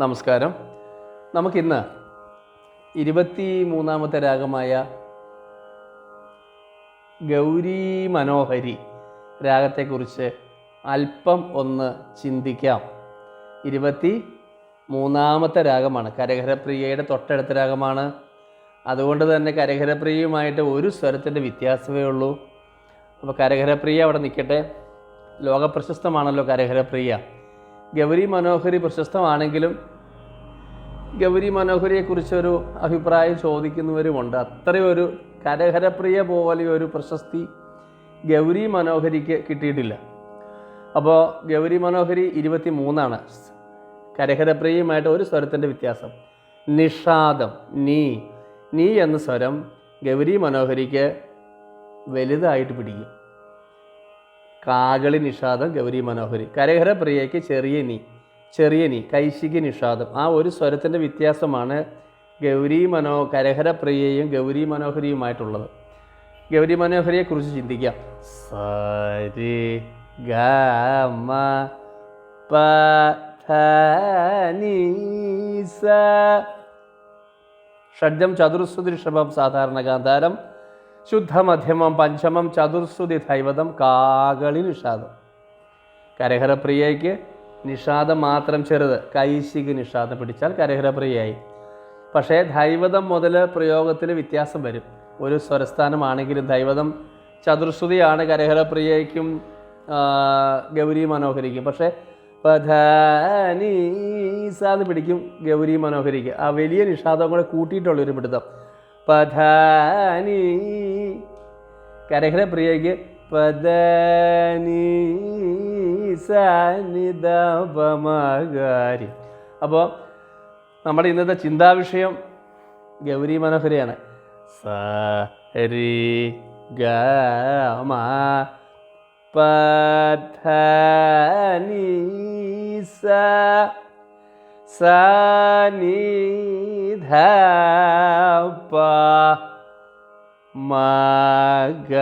നമസ്കാരം. നമുക്കിന്ന് ഇരുപത്തി മൂന്നാമത്തെ രാഗമായ ഗൗരി മനോഹരി രാഗത്തെക്കുറിച്ച് അല്പം ഒന്ന് ചിന്തിക്കാം. ഇരുപത്തി മൂന്നാമത്തെ രാഗമാണ്. കരഹരപ്രിയയുടെ തൊട്ടടുത്ത രാഗമാണ്. അതുകൊണ്ട് തന്നെ കരഹരപ്രിയയുമായിട്ട് ഒരു സ്വരത്തിന്റെ വ്യത്യാസമേ ഉള്ളൂ. അപ്പോൾ കരഹരപ്രിയ അവിടെ നിൽക്കട്ടെ. ലോകപ്രശസ്തമാണല്ലോ കരഹരപ്രിയ. ഗൗരി മനോഹരി പ്രശസ്തമാണെങ്കിലും ഗൗരി മനോഹരിയെക്കുറിച്ചൊരു അഭിപ്രായം ചോദിക്കുന്നവരുമുണ്ട്. അത്രയൊരു കരഹരപ്രിയ പോലെ ഒരു പ്രശസ്തി ഗൗരി മനോഹരിക്ക് കിട്ടിയിട്ടില്ല. അപ്പോൾ ഗൗരി മനോഹരി ഇരുപത്തി മൂന്നാണ് കരഹരപ്രിയയുമായിട്ട് ഒരു സ്വരത്തിന്റെ വ്യത്യാസം. നിഷാദം നീ നീ എന്ന സ്വരം ഗൗരി മനോഹരിക്ക് വലുതായിട്ട് പിടിക്കും. കാകളി നിഷാദം ഗൗരി മനോഹരി. കരഹര പ്രിയയ്ക്ക് ചെറിയ നീ ചെറിയ നീ കൈശികി നിഷാദം. ആ ഒരു സ്വരത്തിന്റെ വ്യത്യാസമാണ് ഗൗരി മനോ കരഹര പ്രിയയും ഗൗരി മനോഹരിയുമായിട്ടുള്ളത്. ഗൗരി മനോഹരിയെക്കുറിച്ച് ചിന്തിക്കാം. സരി ഗമ പ ധ സ. ഷഡ്ജം ചതുർസുദൃഷഭം സാധാരണ ഗാന്ധാരം. ശുദ്ധമധ്യമം പഞ്ചമം ചതുർശ്രുതി ധൈവതം കാകളി നിഷാദം. കരഹരപ്രിയയ്ക്ക് നിഷാദം മാത്രം ചെറുത്. കൈശിക്ക് നിഷാദം പിടിച്ചാൽ കരഹരപ്രിയായി പക്ഷേ ധൈവതം മുതൽ പ്രയോഗത്തിൽ വ്യത്യാസം വരും. ഒരു സ്വരസ്ഥാനമാണെങ്കിലും ദൈവതം ചതുർശ്രുതിയാണ് കരഹരപ്രിയയ്ക്കും ഗൗരി മനോഹരിക്കും. പക്ഷേ പധനീസാന്ന് പിടിക്കും ഗൗരി മനോഹരിക്ക്. ആ വലിയ നിഷാദം കൂടെ കൂട്ടിയിട്ടുള്ളൊരു പിടുത്തം. പധനി കരഹര പ്രിയയ്ക്ക് പദനി സാനിതാപമാകാരി അപ്പോൾ നമ്മുടെ ഇന്നത്തെ ചിന്താവിഷയം ഗൗരി മനോഹരിയാണ്. സ രി ഗ സ സനിധ പ മഗരി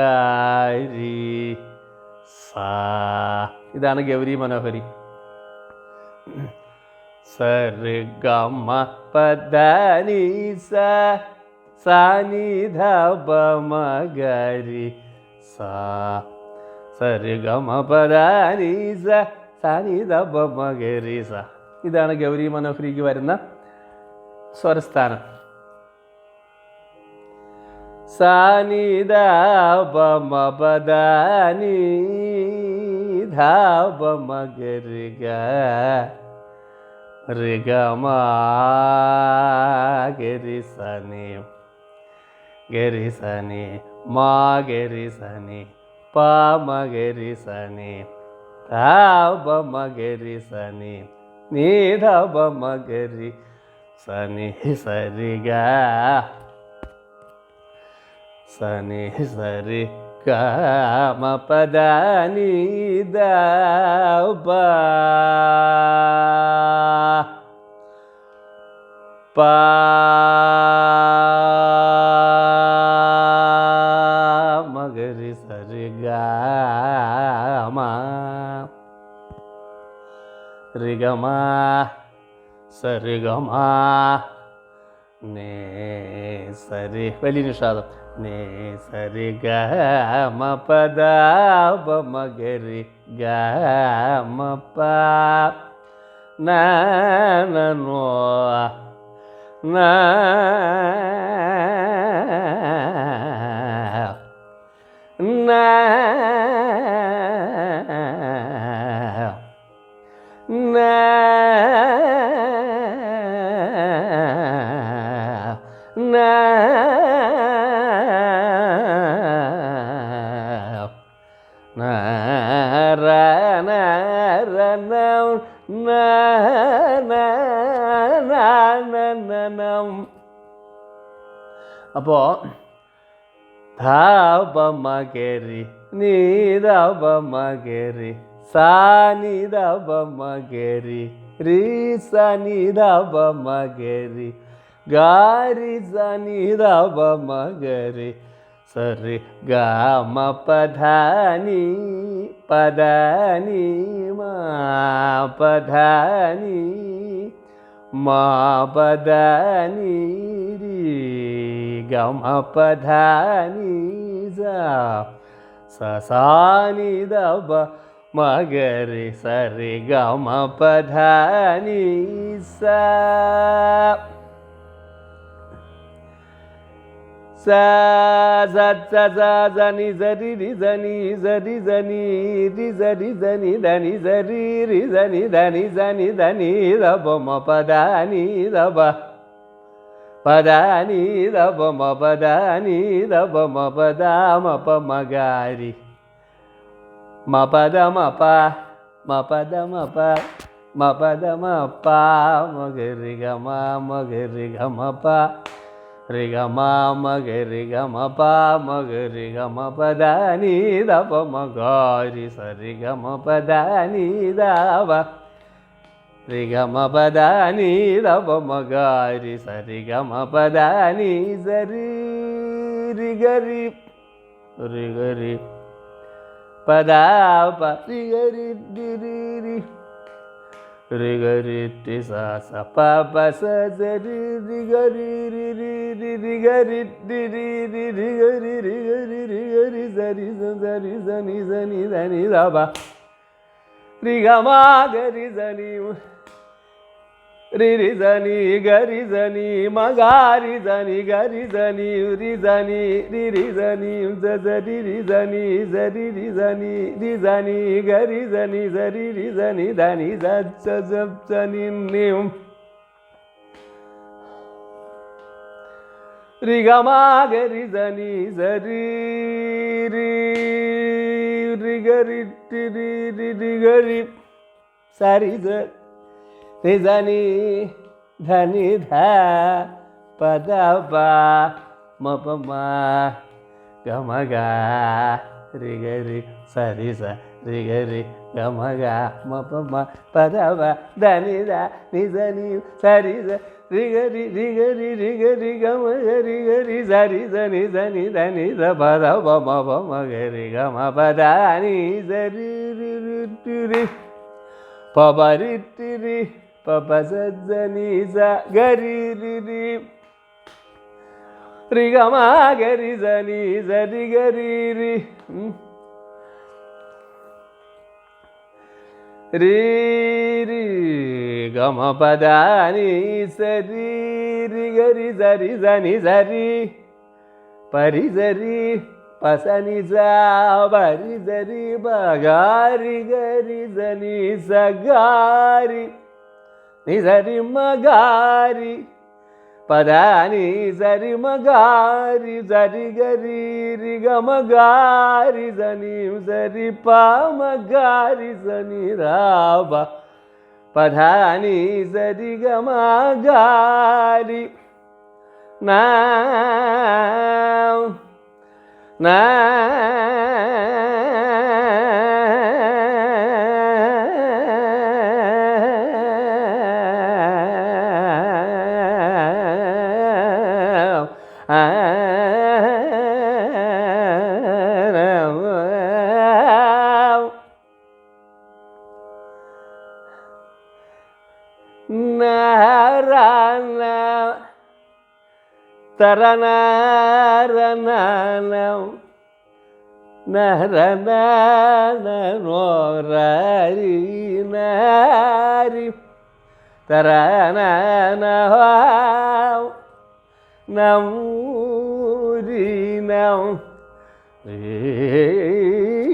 സ. ഇതാണ് ഗൗരി മനോഹരി. സർഗമ പദനി സ സനിധ പ മഗരി സ. സരിഗമ പദനി സ സനിധ പ മഗരി സ. ഇതാണ് ഗൗരി മനോഹരിക്ക് വരുന്ന സ്വരസ്ഥാനം. സാനിദാപമപദാനി ധാപമഗരിഗ ഋഗമാഗരിസനി ഗരിസനി മാഗരിസനി പാമഗരിസനി ധാപമഗരിസനി Nida bama geri sanisarika sanisarika ma pada nida baba സരിഗമ നേ സരി വലിയ നിഷാദം. നേ സരി ഗമ പദ മഗരി ഗമ പ നോ അപ്പോൾ ധാപമകരി നീതപമകരി സാനിതപമകരി രീ സനിതപമകരി ഗാരി സനിതപമകരി സരി ഗമ പധാനി പദാനി മാ പധാനി മാ പദ നീ രി ഗമ പദ നീ സ സ സാ നി ദ പ മഗരി സരി ഗമ പദ നീ സ sa za ni za ri ri za ni సని జరి రిజని జరి జని రి జరి జని దని జరి రిజని దని జని దని రబమ పదాని రబ పదాని రబమ పదాని రబమ పదామప మగారి మపద మప మపద మప మపద మప మొగరి గమ మొగరి గమప ని ద వ రి గ మ ప ద ని ద ప మ గ రి స రి గ మ ప ద ని స రి రి గ రి రి గ రి ప ద ప రిగరిట్టి సాస పాప సరి రిగరి రిగరిట్టి రిగరి రిగరి రిగరి సరి సరి సని సని సని రబా రిగమా సని రిరిజని గరిజని మగారిజని గరిజని రిజని రిరిజని జరి రిజని జరి రిజని రిజని గరిజని జరి రిజని ధని జని రిగమా గరిజని జరి రిగరి రిగరి సరి జ నిధని ధని ధ పద మపమా గమగా రిగరి సరి సరిగరి గమగా మపమ పదవ ధనిద నిజని సరి రిగరి రిగరి రిగరి గమ రిగరి సరి ధని ధని ధని ధ పదవ మప మగరి గమ పదాని సరి రి పబరి ಪಪಸಜ್ಜನಿಸ ಗರಿ ರಿ ರಿ ಗಮ ಗರಿ ಸನಿ ಸರಿ ಗರಿ ರಿ ರೀ ರಿ ಗಮ ಪದಾನಿ ಸರಿ ರಿ ಗರಿ ಸರಿ ಸನಿ ಸರಿ ಪರಿ ಸರಿ ಪಸನಿ ಸ ಪರಿ ಸರಿ ಬಗಾರಿ ಗರಿ ಸನಿ ಸಗಾರಿ రి రి గ రి గ మ గ రి గ రి స రి స ని స ని ద ని స ప ద ప మ ప మ గ రి గ మ ప ద ని స రి రి రి టి రి ప ప రి టి రి ప ప స స ని స గ రి రి రి రి గ మ గ రి స ని స రి గ రి రి ఉమ్. రీ రి గ మ ప ద ని స రి రి గ రి స రి స ని స రి పరి స రి ప స ని స పరి స రి ప గ రి గ రి స ని స గ రి ని స రి మ గ రి పదాని సరి మగారి సరి గరి రి గ మగారి సని సరి ప మగారి సని రాబ పదాని సరి గ మగారి నా నా Taranaranaram. Naranananorari. Tarananau. Namurinau. Ei.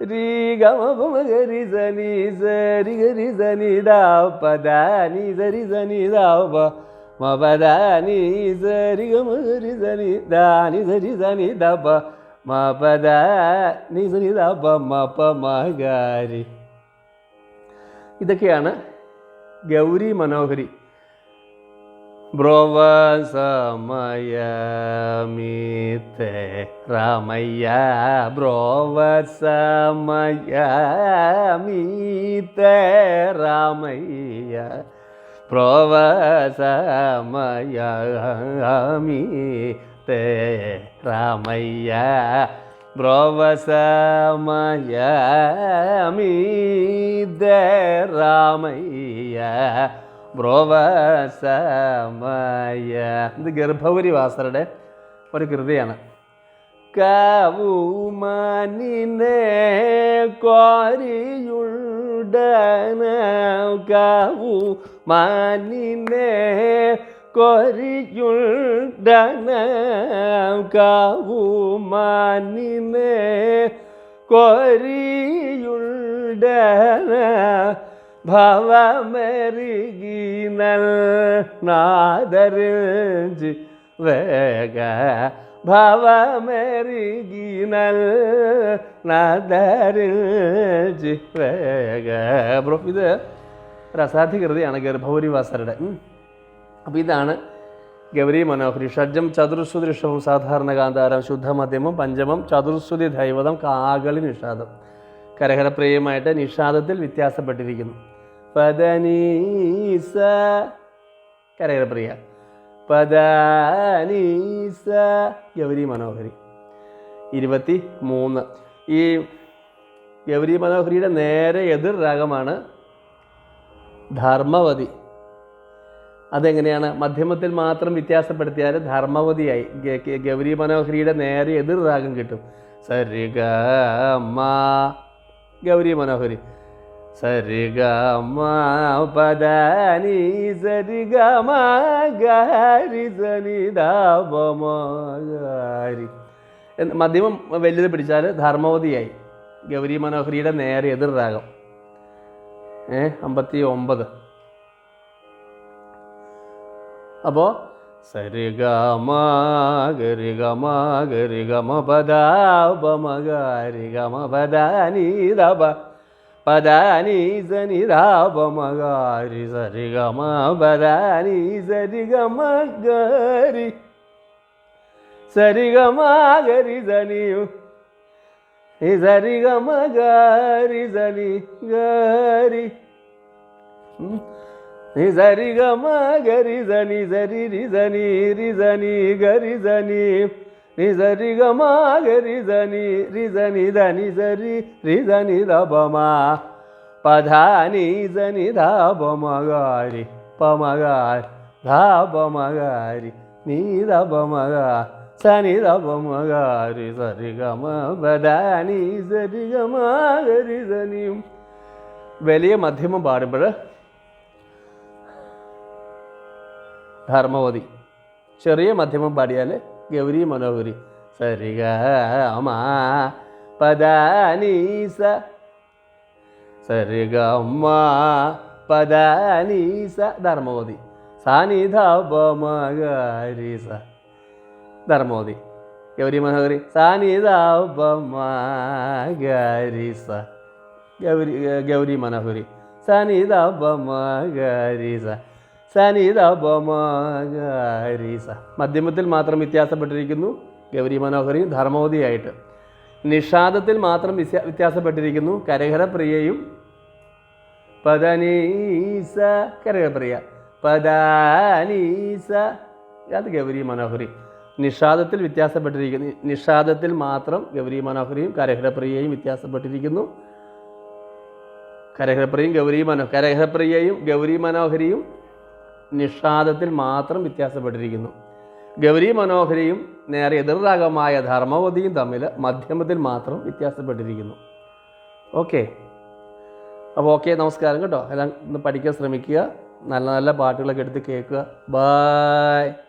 ರಿ ಗಮ ಗಮ ಗರಿ ಜನಿ ಸರಿ ಗರಿ ಜನಿ ದಾವ ಪದ ನಿ ಸರಿ ಜನಿ ದಾವ ಬ ಮ ಪದ ನಿ ಸರಿ ಗಮ ಗರಿ ಜನಿ ದಾ ನಿ ಸರಿ ಜನಿ ದ ಬ ಮ ಪದ ನಿ ಸರಿ ದ ಬ ಮ ಪ ಮ ഗാരി ഇതൊക്കെയാണ് ഗൗരി മനോഹരി బ్రోవ సమయమితే రామయ్య బ్రోవ సమయమితే రామయ్య బ్రోవ సమయమితే రామయ్య బ్రోవసమయమీద రామయ్య. രാമയ്യ ബ്രോവസമയ ഇത് ഗർഭവരി വാസരുടെ ഒരു കൃതിയാണ്. കൗമാനിനെ കോരിയുടന കൗ മാനിനെ കൊരിയുടന കൗ മാനിനെ കൊരിയുടന ഭവമെരുകിനൽ നാദരഞ്ച് വേഗ ഭവമെരുകിനൽ നാദരഞ്ച് വേഗ. ബ്രോ ഇത് രസാധികൃതിയാണ് ഗർഭൗരിവാസരുടെ അപ്പോൾ ഇതാണ് ഗൗരി മനോഹരി. ഷഡ്ജം ചതുർശ്രുതി ഋഷഭം സാധാരണ കാന്താരം ശുദ്ധമധ്യമം പഞ്ചമം ചതുർശ്രുതി ദൈവതം കാകളി നിഷാദം. കരഹരപ്രിയമായിട്ട് നിഷാദത്തിൽ വ്യത്യാസപ്പെട്ടിരിക്കുന്നു. പദനീസ. കരകര പ്രിയ. പദനീസ. ഗൗരി മനോഹരി. ഇരുപത്തി മൂന്ന് ഈ ഗൗരി മനോഹരിയുടെ നേരെ എതിർ രാഗമാണ് ധർമ്മവതി. അതെങ്ങനെയാണ്? മധ്യമത്തിൽ മാത്രം വ്യത്യാസപ്പെടുത്തിയാൽ ധർമ്മവതിയായി. ഗൗരി മനോഹരിയുടെ നേരെ എതിർ രാഗം കിട്ടും. സരിഗ ഗൗരി മനോഹരി. സരിഗ പദാനി സരിഗ മധ്യമം വലുത് പിടിച്ചാൽ ധർമ്മവതിയായി. ഗൗരി മനോഹരിയുടെ നേരെ എതിർ രാഗം. ഏ അമ്പത്തി ഒമ്പത് അപ്പോൾ സരിഗമ పదాని జని రాబమగారి సరిగమ పదాని సరిగమ గారి సరిగమ గరి జనియు సరిగమ గారి జని గారి సరిగమ గరి జని జరి రి జని రి జని గరి జని ని సరి గ మ గరి జని రి జని ధని సరి రి జని ద బ మ పధాని జని ధ బ మ గారి ప మ గారి ధ బ మ గారి నీ ద బ మ గా సని ద బ మ గారి సరి గ మ పధాని సరి గ మ గరి జని വലിയ മധ്യമം പാടുമ്പോൾ ധർമ്മവതി ചെറിയ മധ്യമം പാടിയാൽ గౌరీ మనోహరి. సరిగా అమ్మా పదానీస. సరిగా అమ్మా పదానీస. ధర్మవతి సానిధ బమగారీస ధర్మవతి గౌరీ మనోహరి సానిధ బమగారీస గౌరీ గౌరీ మనోహరి సానిధ బమగారీస സനിധപമഗരിസ മധ്യമത്തിൽ മാത്രം വ്യത്യാസപ്പെട്ടിരിക്കുന്നു. ഗൗരി മനോഹരി ധർമ്മവതിയായിട്ട് നിഷാദത്തിൽ മാത്രം വ്യത്യാ- വ്യത്യാസപ്പെട്ടിരിക്കുന്നു. കരഹരപ്രിയയും പദനീസ കരഹരപ്രിയ പദാനീസ. അത് ഗൗരി മനോഹരി. നിഷാദത്തിൽ വ്യത്യാസപ്പെട്ടിരിക്കുന്നു. നിഷാദത്തിൽ മാത്രം ഗൗരി മനോഹരിയും കരഹരപ്രിയയും വ്യത്യാസപ്പെട്ടിരിക്കുന്നു. കരഹരപ്രിയയും ഗൗരി മനോ കരഹരപ്രിയയും ഗൗരി മനോഹരിയും നിഷാദത്തിൽ മാത്രം വ്യത്യാസപ്പെട്ടിരിക്കുന്നു. ഗൗരി മനോഹരിയും നേരെ എതിർരാഗമായ ധർമ്മവതിയും തമ്മിൽ മധ്യമത്തിൽ മാത്രം വ്യത്യാസപ്പെട്ടിരിക്കുന്നു. ഓക്കെ. അപ്പോൾ ഓക്കെ നമസ്കാരം കേട്ടോ. എല്ലാം ഒന്ന് പഠിക്കാൻ ശ്രമിക്കുക. നല്ല നല്ല പാട്ടുകളൊക്കെ എടുത്ത് കേൾക്കുക. ബായ്